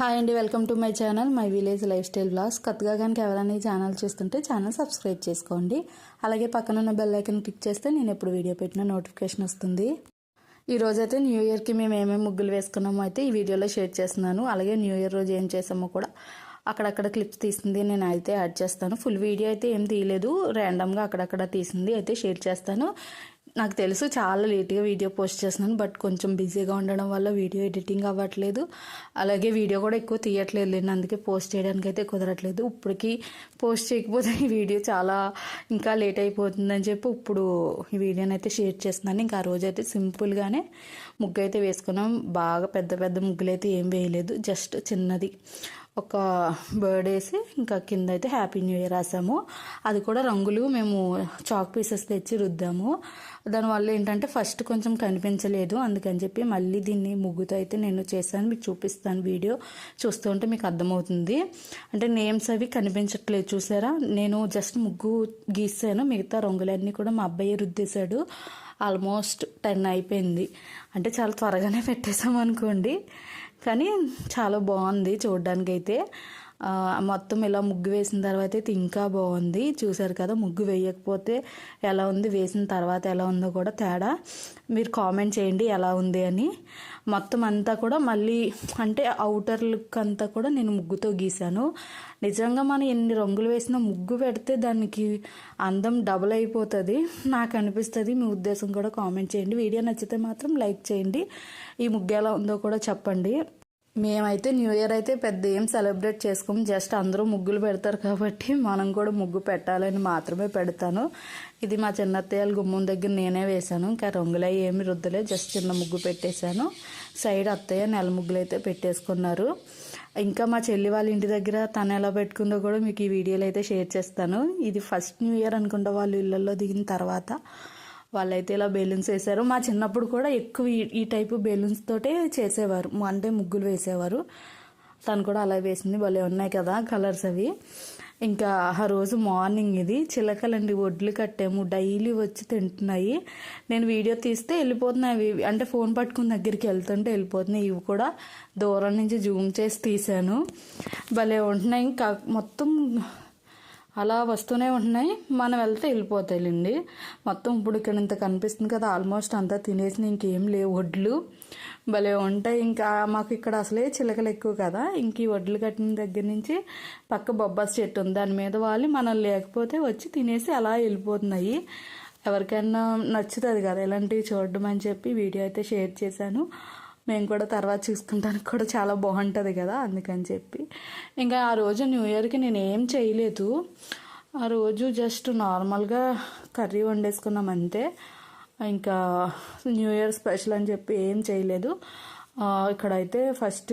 Hi అండి welcome to my channel my village lifestyle blogs కొత్తగా కనుక ఎవరైనా ఈ ఛానల్ చూస్తుంటే ఛానల్ సబ్స్క్రైబ్ చేసుకోండి. అలాగే పక్కన ఉన్న బెల్ ఐకన్ క్లిక్ చేస్తే నేను ఎప్పుడు వీడియో పెట్టిన నోటిఫికేషన్ వస్తుంది. ఈ రోజైతే న్యూ ఇయర్కి మేము ఏమేమి ముగ్గులు వేసుకున్నామో అయితే ఈ వీడియోలో షేర్ చేస్తున్నాను. అలాగే న్యూ ఇయర్ రోజు ఏం చేసామో కూడా అక్కడక్కడ క్లిప్స్ తీసింది నేను అయితే యాడ్ చేస్తాను. ఫుల్ వీడియో అయితే ఏం తీయలేదు. ర్యాండమ్గా అక్కడక్కడ తీసింది అయితే షేర్ చేస్తాను. నాకు తెలుసు చాలా లేట్గా వీడియో పోస్ట్ చేస్తున్నాను బట్ కొంచెం బిజీగా ఉండడం వల్ల వీడియో ఎడిటింగ్ అవ్వట్లేదు. అలాగే వీడియో కూడా ఎక్కువ తీయట్లేదు నేను అందుకే పోస్ట్ చేయడానికి అయితే కుదరట్లేదు. ఇప్పటికి పోస్ట్ చేయకపోతే ఈ వీడియో చాలా ఇంకా లేట్ అయిపోతుందని చెప్పి ఇప్పుడు ఈ వీడియోని అయితే షేర్ చేస్తున్నాను. ఇంకా ఆ రోజు అయితే సింపుల్గానే ముగ్గు అయితే వేసుకున్నాం. బాగా పెద్ద పెద్ద ముగ్గులు అయితే ఏం వేయలేదు జస్ట్ చిన్నది. ఒక బర్డ్ వేసి ఇంకా కింద అయితే హ్యాపీ న్యూ ఇయర్ రాసాము. అది కూడా రంగులు మేము చాక్ పీసెస్ తెచ్చి రుద్దాము. దానివల్ల ఏంటంటే ఫస్ట్ కొంచెం కనిపించలేదు. అందుకని చెప్పి మళ్ళీ దీన్ని ముగ్గుతో అయితే నేను చేశాను. మీకు చూపిస్తాను వీడియో. చూస్తూ ఉంటే మీకు అర్థమవుతుంది. అంటే నేమ్స్ అవి కనిపించట్లేదు చూసారా? నేను జస్ట్ ముగ్గు గీసాను. మిగతా రంగులన్నీ కూడా మా అబ్బాయి రుద్దేశాడు. ఆల్మోస్ట్ టెన్ అయిపోయింది. అంటే చాలా త్వరగానే పెట్టేసాము అనుకోండి కానీ చాలా బాగుంది చూడడానికి అయితే మొత్తం ఇలా ముగ్గు వేసిన తర్వాత అయితే ఇంకా బాగుంది. చూసారు కదా ముగ్గు వేయకపోతే ఎలా ఉంది వేసిన తర్వాత ఎలా ఉందో కూడా తేడా. మీరు కామెంట్ చేయండి ఎలా ఉంది అని. మొత్తం అంతా కూడా మళ్ళీ అంటే అవుటర్ లుక్ అంతా కూడా నేను ముగ్గుతో గీశాను. నిజంగా మనం ఎన్ని రంగులు వేసినా ముగ్గు పెడితే దానికి అందం డబుల్ అయిపోతుంది. నాకు అనిపిస్తుంది మీ ఉద్దేశం కూడా కామెంట్ చేయండి. వీడియో నచ్చితే మాత్రం లైక్ చేయండి. ఈ ముగ్గు ఎలా ఉందో కూడా చెప్పండి. మేమైతే న్యూ ఇయర్ అయితే పెద్ద ఏం సెలబ్రేట్ చేసుకోం. జస్ట్ అందరూ ముగ్గులు పెడతారు కాబట్టి మనం కూడా ముగ్గు పెట్టాలని మాత్రమే పెడతాను. ఇది మా చిన్నత్తయ్యల గుమ్మం దగ్గర నేనే వేశాను. ఇంకా రంగులు ఏమి రుద్దలే జస్ట్ చిన్న ముగ్గు పెట్టేశాను. సైడ్ అత్తయ్య నెల ముగ్గులు అయితే పెట్టేసుకున్నారు. ఇంకా మా చెల్లి వాళ్ళ ఇంటి దగ్గర తను ఎలా పెట్టుకుందో కూడా మీకు ఈ వీడియోలో అయితే షేర్ చేస్తాను. ఇది ఫస్ట్ న్యూ ఇయర్ అనుకుంటా వాళ్ళు ఇళ్ళల్లో దిగిన తర్వాత. వాళ్ళైతే ఇలా బెలూన్స్ వేసారు మా చిన్నప్పుడు కూడా ఎక్కువ ఈ టైపు బెలూన్స్ తోటే చేసేవారు. అంటే ముగ్గులు వేసేవారు. తను కూడా అలా వేసింది. భలే ఉన్నాయి కదా కలర్స్ అవి. ఇంకా ఆ రోజు మార్నింగ్ ఇది. చిలకలండి ఒడ్లు కట్టాము. డైలీ వచ్చి తింటున్నాయి. నేను వీడియో తీస్తే వెళ్ళిపోతున్నాయి అవి. అంటే ఫోన్ పట్టుకుని దగ్గరికి వెళ్తుంటే వెళ్ళిపోతున్నాయి. ఇవి కూడా దూరం నుంచి జూమ్ చేసి తీశాను. భలే ఉంటున్నాయి. ఇంకా మొత్తం అలా వస్తూనే ఉంటున్నాయి. మనం వెళ్తే వెళ్ళిపోతాయిలేండి. మొత్తం ఇప్పుడు ఇక్కడ ఇంత కనిపిస్తుంది కదా ఆల్మోస్ట్ అంతా తినేసి ఇంకేం లేవు. వడ్లు భలే ఉంటాయి. ఇంకా మాకు ఇక్కడ అసలే చిలకలు ఎక్కువ కదా. ఇంక ఈ వడ్లు కట్టిన దగ్గర నుంచి పక్క బొబ్బాస్ చెట్టు ఉంది. దాని మీద వాళ్ళు మనం లేకపోతే వచ్చి తినేసి అలా వెళ్ళిపోతున్నాయి. ఎవరికైనా నచ్చుతుంది కదా ఇలాంటివి చూడడం అని చెప్పి వీడియో అయితే షేర్ చేశాను. మేము కూడా తర్వాత చూసుకుంటానికి కూడా చాలా బాగుంటుంది కదా అందుకని చెప్పి. ఇంకా ఆ రోజు న్యూ ఇయర్కి నేను ఏం చేయలేదు. ఆ రోజు జస్ట్ నార్మల్గా కర్రీ వండేసుకున్నాం అంతే. ఇంకా న్యూ ఇయర్ స్పెషల్ అని చెప్పి ఏం చేయలేదు. ఇక్కడైతే ఫస్ట్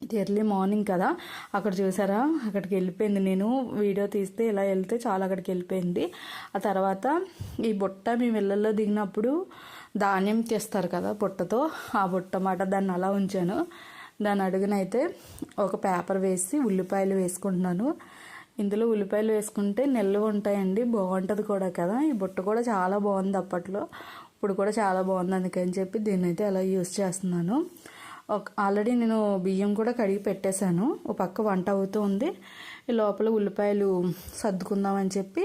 ఎర్లీ మార్నింగ్ కదా అక్కడ చూసారా? అక్కడికి వెళ్ళిపోయింది. నేను వీడియో తీస్తే ఇలా వెళ్తే చాలా అక్కడికి వెళ్ళిపోయింది. ఆ తర్వాత ఈ బుట్ట మేము ఇళ్ళల్లో దిగినప్పుడు ధాన్యం తీస్తారు కదా బుట్టతో. ఆ బుట్ట మాట దాన్ని అలా ఉంచాను. దాని అడుగునైతే ఒక పేపర్ వేసి ఉల్లిపాయలు వేసుకుంటున్నాను. ఇందులో ఉల్లిపాయలు వేసుకుంటే నిల్వ ఉంటాయండి. బాగుంటుంది కూడా కదా. ఈ బుట్ట కూడా చాలా బాగుంది అప్పట్లో. ఇప్పుడు కూడా చాలా బాగుంది అందుకని చెప్పి దీన్ని అయితే అలా యూస్ చేస్తున్నాను. ఒక ఆల్రెడీ నేను బియ్యం కూడా కడిగి పెట్టేశాను. ఒక పక్క వంట అవుతూ ఉంది. లోపల ఉల్లిపాయలు సర్దుకుందామని చెప్పి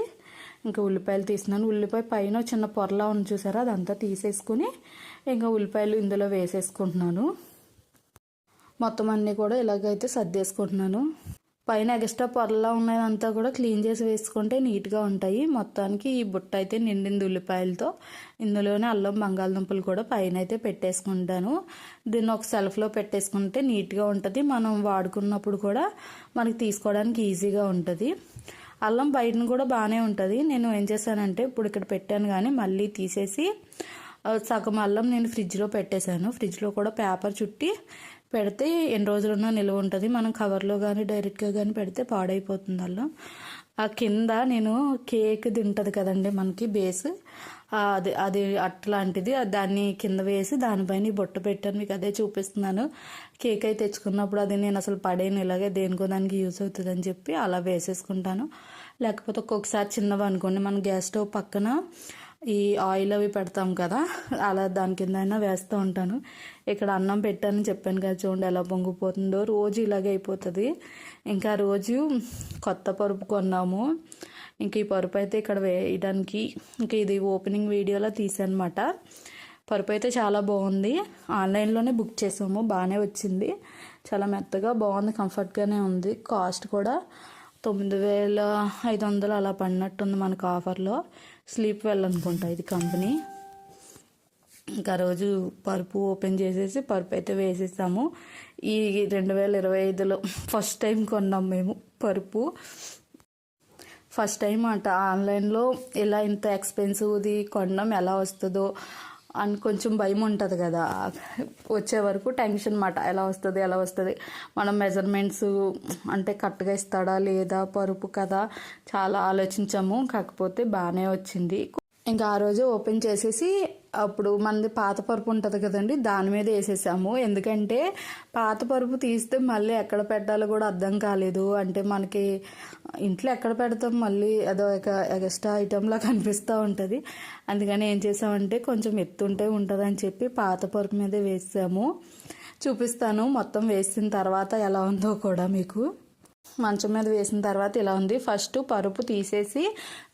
ఇంకా ఉల్లిపాయలు తీసినాను ఉల్లిపాయ పైన చిన్న పొరలా ఉంది చూసారా? అదంతా తీసేసుకుని ఇంకా ఉల్లిపాయలు ఇందులో వేసేసుకుంటున్నాను. మొత్తం అన్నీ కూడా ఇలాగైతే సర్దేసుకుంటున్నాను. పైన ఎక్స్ట్రా పొరలా ఉన్నదంతా కూడా క్లీన్ చేసి వేసుకుంటే నీట్గా ఉంటాయి. మొత్తానికి ఈ బుట్ట అయితే నిండింది ఉల్లిపాయలతో. ఇందులోనే అల్లం బంగాళదుంపలు కూడా పైన అయితే పెట్టేసుకుంటాను. దీన్ని ఒక సెల్ఫ్లో పెట్టేసుకుంటే నీట్గా ఉంటుంది. మనం వాడుకున్నప్పుడు కూడా మనకి తీసుకోవడానికి ఈజీగా ఉంటుంది. అల్లం బయటను కూడా బాగానే ఉంటుంది. నేను ఏం చేశానంటే ఇప్పుడు ఇక్కడ పెట్టాను కానీ మళ్ళీ తీసేసి సగం అల్లం నేను ఫ్రిడ్జ్లో పెట్టేశాను. ఫ్రిడ్జ్లో కూడా పేపర్ చుట్టి పెడితే ఎన్ని రోజులున్నా నిల్వ ఉంటుంది. మనం కవర్లో కానీ డైరెక్ట్గా కానీ పెడితే పాడైపోతుంది అల్లం. ఆ కింద నేను కేక్ తింటుంది కదండి మనకి బేస్. అది అది అట్లాంటిది. దాన్ని కింద వేసి దానిపైన బొట్ట పెట్టాను. మీకు అదే చూపిస్తున్నాను. కేక్ అయితే తెచ్చుకున్నప్పుడు అది నేను అసలు పడేను ఇలాగే దేనికో దానికి యూస్ అవుతుంది అని చెప్పి అలా వేసేసుకుంటాను. లేకపోతే ఒక్కొక్కసారి చిన్నవి అనుకోండి మన గ్యాస్ స్టవ్ పక్కన ఈ ఆయిల్ అవి పెడతాం కదా అలా దాని కింద అయినా వేస్తూ ఉంటాను. ఇక్కడ అన్నం పెట్టానని చెప్పాను కదా చూడండి ఎలా పొంగిపోతుందో. రోజు ఇలాగే అయిపోతుంది. ఇంకా రోజు కొత్త పరుపు కొన్నాము. ఇంక ఈ పరుపు అయితే ఇక్కడ వేయడానికి ఇంక ఇది ఓపెనింగ్ వీడియోలో తీసానమాట పరుపు అయితే చాలా బాగుంది. ఆన్లైన్లోనే బుక్ చేసాము బాగానే వచ్చింది. చాలా మెత్తగా బాగుంది కంఫర్ట్గానే ఉంది. కాస్ట్ కూడా తొమ్మిది వేల ఐదు వందలు అలా పడినట్టుంది మనకు ఆఫర్లో. స్లీప్ వెల్ అనుకుంటా ఇది కంపెనీ. ఇంకా రోజు పరుపు ఓపెన్ చేసేసి పరుపు అయితే వేసేసాము ఈ రెండు వేల ఇరవై ఐదులో ఫస్ట్ టైం కొన్నాం మేము పరుపు. ఫస్ట్ టైం అంట ఆన్లైన్లో ఇలా ఇంత ఎక్స్పెన్సివ్ది కొనడం ఎలా వస్తుందో అని కొంచెం భయం ఉంటుంది కదా. వచ్చే వరకు టెన్షన్ మాట. ఎలా వస్తుంది ఎలా వస్తుంది. మనం మెజర్మెంట్స్ అంటే కరెక్ట్గా ఇస్తాడా లేదా పరుపు కదా చాలా ఆలోచించాము. కాకపోతే బాగానే వచ్చింది. ఇంకా ఆ రోజు ఓపెన్ చేసేసి అప్పుడు మనది పాత పరుపు ఉంటుంది కదండి దాని మీద వేసేసాము. ఎందుకంటే పాత పరుపు తీస్తే మళ్ళీ ఎక్కడ పెట్టాలో కూడా అర్థం కాలేదు. అంటే మనకి ఇంట్లో ఎక్కడ పెడతాం మళ్ళీ అదో ఒక ఎక్స్ట్రా ఐటెంలా కనిపిస్తూ ఉంటుంది. అందుకని ఏం చేసామంటే కొంచెం ఎత్తుంటే ఉంటుందని చెప్పి పాత పరుపు మీద వేసాము. చూపిస్తాను మొత్తం వేసిన తర్వాత ఎలా ఉందో కూడా మీకు. మంచం మీద వేసిన తర్వాత ఇలా ఉంది. ఫస్ట్ పరుపు తీసేసి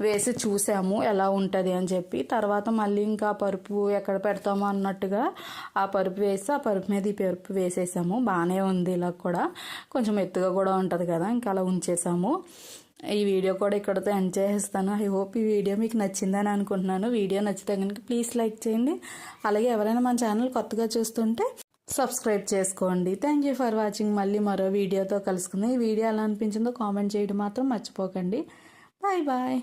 వేసి చూసాము ఎలా ఉంటుంది అని చెప్పి. తర్వాత మళ్ళీ ఇంకా పరుపు ఎక్కడ పెడతామో అన్నట్టుగా ఆ పరుపు వేసి ఆ పరుపు మీద ఈ పరుపు వేసేసాము. బాగానే ఉంది ఇలా కూడా. కొంచెం ఎత్తుగా కూడా ఉంటుంది కదా ఇంకా అలా ఉంచేసాము. ఈ వీడియో కూడా ఇక్కడతో ఎండ్ చేసేస్తాను. ఐ హోప్ ఈ వీడియో మీకు నచ్చిందని అనుకుంటున్నాను. వీడియో నచ్చితే కనుక ప్లీజ్ లైక్ చేయండి. అలాగే ఎవరైనా మన ఛానల్ కొత్తగా చూస్తుంటే సబ్స్క్రైబ్ చేసుకోండి. థ్యాంక్ యూ ఫర్ వాచింగ్ మళ్ళీ మరో వీడియోతో కలుసుకుందాం. ఈ వీడియో ఎలా అనిపించిందో కామెంట్ చేయడం మాత్రం మర్చిపోకండి. Bye bye